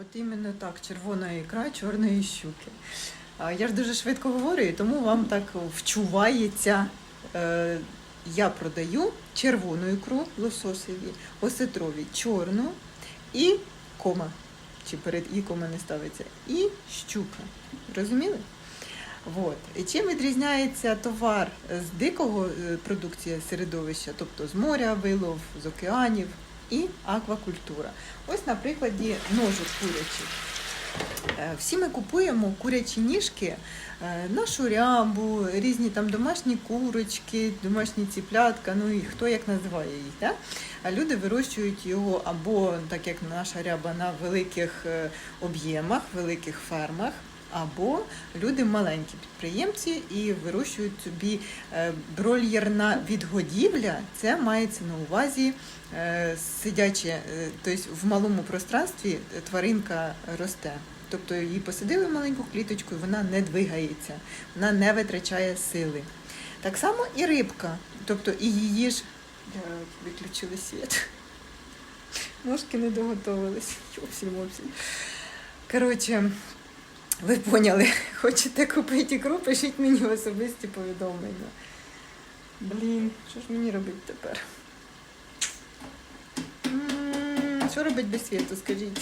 От іменно так, червона ікра чорної щуки. Я ж дуже швидко говорю, і тому вам так вчувається. Е, Я продаю червону ікру лососеві, осетрові чорну і кома. Чи перед і кома не ставиться, і щука. Розуміли? Вот. І чим відрізняється товар з дикого е, продукції середовища, тобто з моря, вилов, з океанів і аквакультура. Ось на прикладі ножик курячих. Е, Всі ми купуємо курячі ніжки е, на шурямбу, різні там домашні курочки, домашні ціплятка, ну і хто як називає їх. Да? А люди вирощують його або, так як наша ряба, на великих е, об'ємах, великих фермах. Або люди маленькі підприємці і вирощують собі е, брольєрна відгодівля. Це мається на увазі е, сидяче, е, тобто в малому пространстві тваринка росте. Тобто її посадили в маленьку кліточку, і вона не двигається, вона не витрачає сили. Так само і рибка, тобто і її ж виключили світ. Ножки не доготовились. Коротше, ви поняли, хочете купити ікру, пишіть мені особисті повідомлення. Блін, що ж мені робити тепер? Що робить без світу, скажіть?